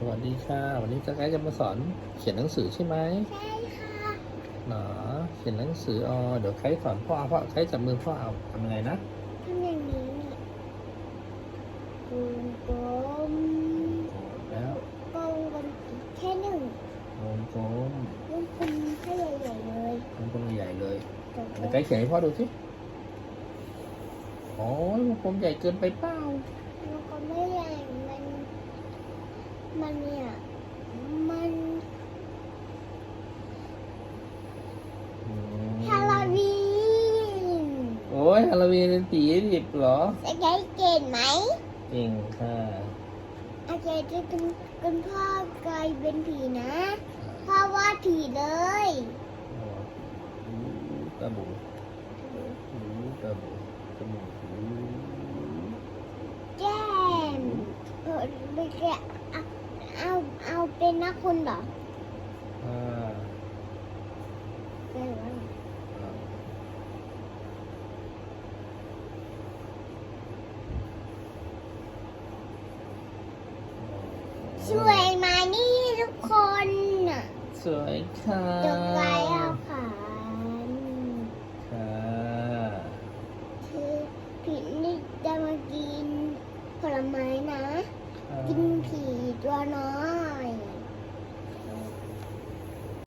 สวัสดีค่ะ วันนี้จะใกล้จะมาสอนเขียนหนังสือใช่ไหมใช่ค่ะหนอเขียนหนังสืออ๋อเดี๋ยวใครสอนพ่อเอาพ่อใครจับมือพ่อเอาทำยังไงนะทำอย่างนี้นี่กลมกลมแล้วกลมกันแค่หนึ่งวงกลมวงกลมแค่ใหญ่ๆเลยวงกลมใหญ่เลยกลมเดี๋ยวใครเขียนให้พ่อดูสิโอ้ยวงกลมใหญ่เกินไปเปล่าว งกลมไม่ใหญ่มัน มันเนี่ย มันอืมฮาโลวีนโอ้ยฮาโลวีนเป็นผีดิบเหรอจะได้เก่งไหมจริงค่ะอาจารย์จะคุณคุณพ่อกลายเป็นผีนะพ่อวาดผีเลยอ๋อหูตาบูหูตาบูจมูกหู แจ้มเออไม่ใช่เอาเอา เอาเป็นนักคุณเหรออ่าไม่ว่าอ่าสวยมานี่ทุกคนน่ะสวยค่ะจบไว้เอาค่ะค่ะคือผีนี่จะมากินผลไม้นะ ค่ะกินผีตัวน้อย